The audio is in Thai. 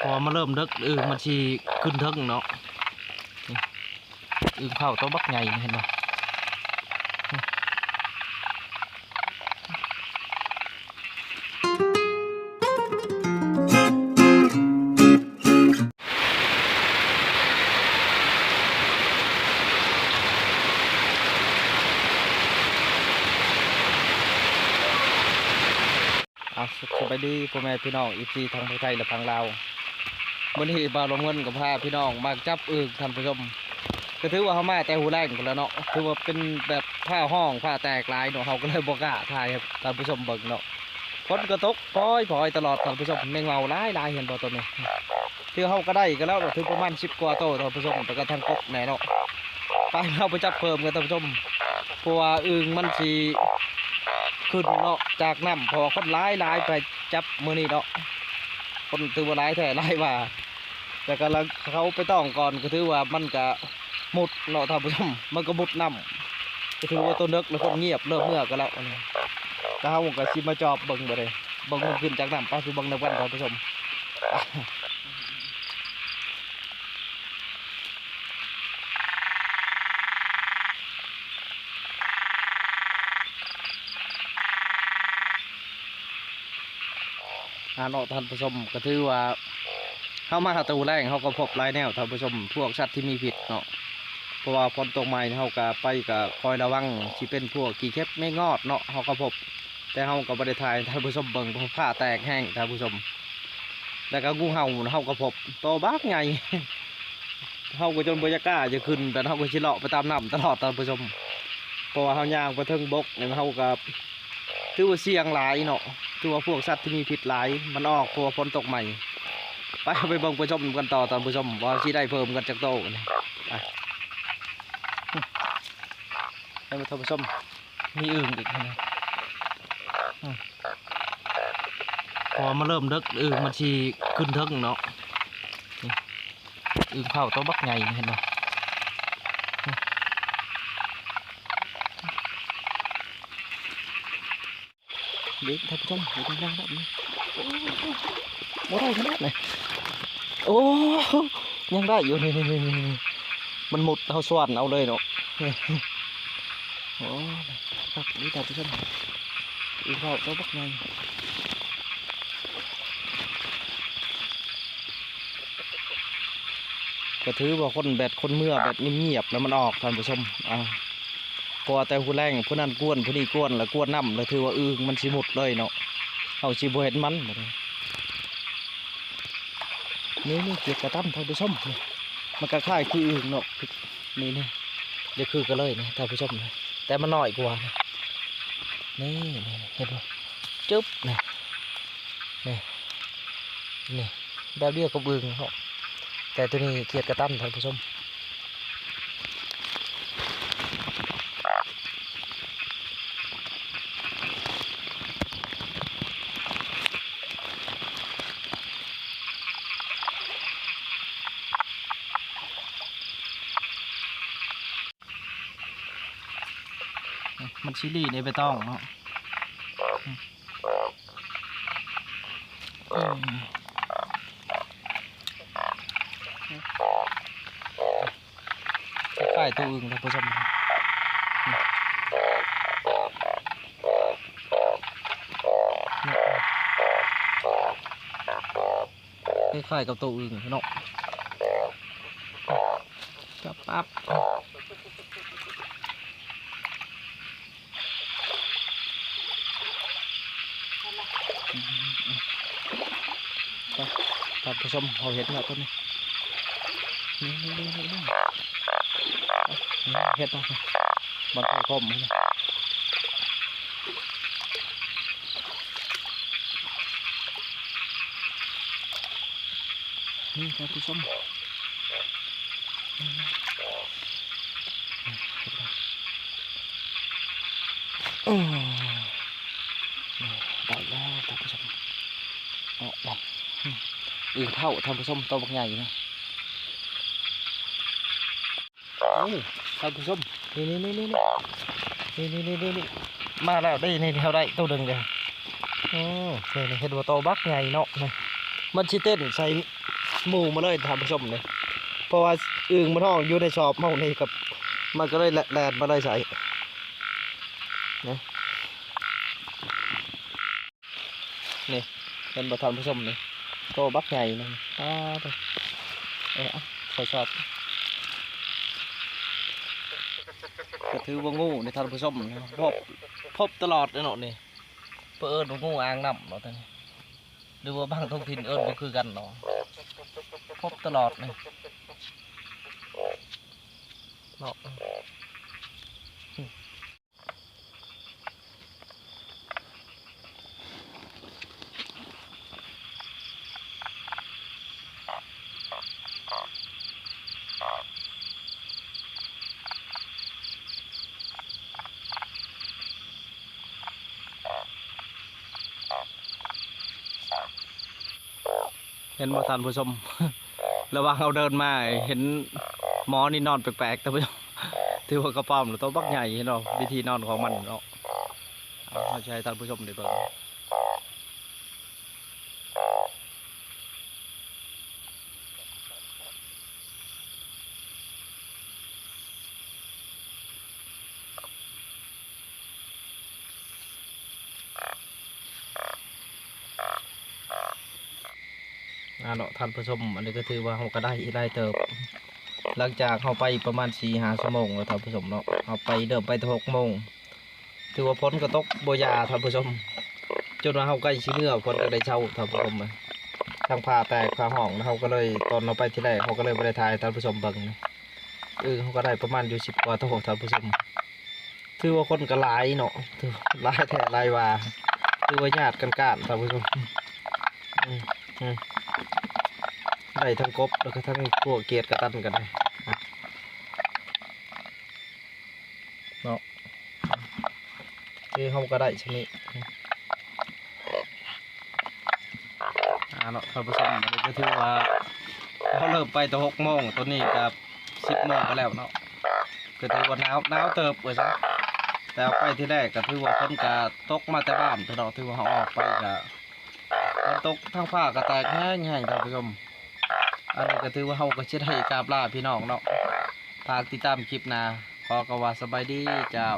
พอมาเริ่มเดึกอึงมันชีขึ้นเทิงเนาะนี่อึงเข้าตัวบักใหญ่เห็นไหม อะสบายดีพ่อแม่พี่น้องอีพีทางไทยและทางลาวมื่อนี้บาลงเงินกับพาพี่น้องมาจับอึงท่านผู้ชมก็ถือว่าเขามาแต่หูแรงกันแล้วเนาะถือว่าเป็นแบบผ้าห้องผ้าแตกลายเนาะเขาก็เลยบอกล้าถ่ายให้ท่านผู้ชมเบิ่งเนาะฝนก็ตกพลอยพลอยตลอดท่านผู้ชมแมงเมาหลายหลายเห็นบ่ตัวนี้ที่เขาก็ได้ก็แล้วถึงประมาณสิบกว่าโตท่านผู้ชมแต่ก็ทางกบแหน่เนาะไปเอาไปจับเพิ่มกันท่านผู้ชมเพราะว่าอึงมันสี ขึ้นเนาะจากน้ำพอคนร้ายร้ายไปจับมือนี้เนาะคนถือว่าร้ายแท้ร้ายว่า แต่ก็แล้วเขาไปต้องก่อนก็ถือว่ามันก็มุดเนาะท่านผู้ชมมันก็มุดน้ำก็ถือว่าตัวนึกแล้วคนเงียบเริ่มเมื่อก็แล้วนนี้แล้วเขาก็สิมาจอบเบิ่งบ่ได้เบิ่งมันขึ้นจากน้ำไปสิเบิ่งในวันท่านผู้ชม อ่าเนาะท่านผู้ชมก็ถือว่าเข้ามาหาตูแรงเขาก็พบหลายแนวท่านผู้ชม พวกสัตว์ที่มีพิษเนาะเพราะว่าฝนตกใหม่เขาก็ไปก็คอยระวังที่เป็นพวกกีเข็บไม่งอดเนาะเขาก็พบ แต่เขาก็บริทายท่านผู้ชมเบิ่งเพราะผ้าแตกแห้งท่านผู้ชม แล้วก็งูเห่าเขาก็พบโตบักใหญ่เขาก็จนบรรยากล้าจะขึ้น แต่เขาก็ชิเลาะไปตามน้ำตลอดท่านผู้ชมเพราะว่าเขาย่างไปเทิงบกเนี่ยเขาก็ถือว่าเสี่ยงหลายเนาะ คือว่าพวกสัตว์ที่มีพิษหลาย มันออกพราะวฝนตกใหม่ ไปไปบิ่งไปชมกันต่อตามผู้ชมว่าที่ได้เพิ่มกันจากโตนี่ไปให้มาท่านผู้ชมมีอึ่งอีกนะพอมาเริ่มเดึกอึ่งมันชีขึ้นเทิงเนาะอึ่งเข้าตัวบักใหญ่นี่เห็นบ่อืม เด็กท่านผู้ชมเดี๋ยวทางล่างแบบนี้โอ้ได้ขนาดไหนโอ้ยังได้อยู่นี่นี่นี่มันหมดเอาสวรรค์เอาเลยเนาะโอ้ครับนี่แต่ทุกท่านอีกรอบตัวบักไงก็ถือว่าคนแบดคนเมื่อแบบเงียบๆแล้วมันออกท่านผู้ชมอ่า พอแต่ผู้แรงผู้นั้นกวนผู้นี้กวนแล้วกวนน้ำแล้วถือว่าอึงมันสิหมดเลยเนาะเอาสิบ่เห็นมันนี้นี่นี่เกียกกระตั้มท่านผู้ชมมันก็คล้ายคืออื่นเนาะนี่นี่เดี๋ยวคือกันเลยนะท่านผู้ชมนะแต่มันน้อยกว่านะนี่นี่เห็นไหมจุ๊บนี่นี่นี่แบบเดียวกับอึงเขาะแต่ตัวนี้เกียกระตั้มท่านผู้ชม มันชิลี่ในใบตองเนาะอืมอืมคล้ายๆตัวอึ่งท่านผู้ชมนี่คล้ายๆกับตัวอึ่งเนาะปั๊บปั๊บ ท่าน ผู้ชมเขาเห็นแล้วต้นนี้นี่นี่นี่นี่เห็ดนะมันไฟคมนะนี่ท่าผู้ชมนี่นะเห็ดนะอืมนี่ได้แล้วท่านผู้ชมเอาเอา อึ่งเท่าท่านผู้ชมตัวบักใหญ่นะโอ้ท่านผู้ชมนี่นี่นี่นี่นี่นี่นี่นี่นี่มาแล้วได้นี่เท่าได้ตัวหนึ่งเลยอืมนี่นี่เห็นว่าโตบักใหญ่เนาะนี่มันชิเต้นใส่หมูมาเลยท่านผู้ชมเลยเพราะว่าอึ่งมันห้องอยู่ในชอบห้องนี่กับมันก็เลยแลนมาเลยใส่นี่นี่เป็นประธานผู้ชมนี่ โตบักใหญ่นี่อ้าวไปเออเอาใส่ชอบก็ถือว่างูในท่านผู้ชมพบพบตลอดเลยเนาะนี่เพื่อเอิญว่างูอ่างน้ำเนาะท่านหรือว่าบางท้องถิ่นเอิญก็คือกันเนาะพบตลอดเลยเนาะ เห็นบ่ท่านผู้ชม ระหว่างเราเดินมาเห็นหมอนี่นอนแปลกๆท่านผู้ชมถือว่ากระป๋อมหรือตัวบักใหญ่เนาะวิธีนอนของมันเนาะเอาเอาใช้ท่านผู้ชมได้เบิ่ง อ่าเนาะท่านผู้ชมอันนี้ก็ถือว่าเราก็ได้ได้เติบ หลังจากเราไปประมาณสี่หาชั่วโมงแล้วท่านผู้ชมเนาะเราไปเดิมไปถึงหกโมงถือว่าพ้นกระตกโบยาท่านผู้ชม จนว่าเราใกล้ชิเมื่อพ้นก็ได้เช่าท่านผู้ชมทางพาแตกพาห้องเราก็เลยตอนเราไปที่แรกเขาก็เลยบริทายท่านผู้ชมเบิ่งนะเออเขาก็ได้ประมาณอยู่สิบกว่าตัวท่านผู้ชมถือว่าคนก็หลายเนาะถือหลายแท้หลายว่าถือว่าญาติกันกานท่านผู้ชมอืมอืม ได้ทั้งกบแล้วก็ทั้งพวกเกียดกระตันกันเลยอะเนาะคือเขาก็ได้ชนิดอ่าเนาะท่านผู้ชมอันนี้ก็ถือว่าเขาเริ่มไปแต่หกโมงตัวนี้กับสิบโมงไปแล้วเนาะก็ถือว่าหนาวหนาวเติบเลยซะแต่เอาไปที่แรกก็ถือว่าฝนกาตกมาแต่บ้านพี่น้องถือว่าเขาออกไปก็ฝนตกทั้งผ้ากระแตกแห้งแห้งท่านผู้ชม อันนี้ก็ถือว่าเฮาก็เช็ด้กาบลาพี่น้องเนาะฝากติดตามคลิปหน้าขอกว่าสบายดีเจ้า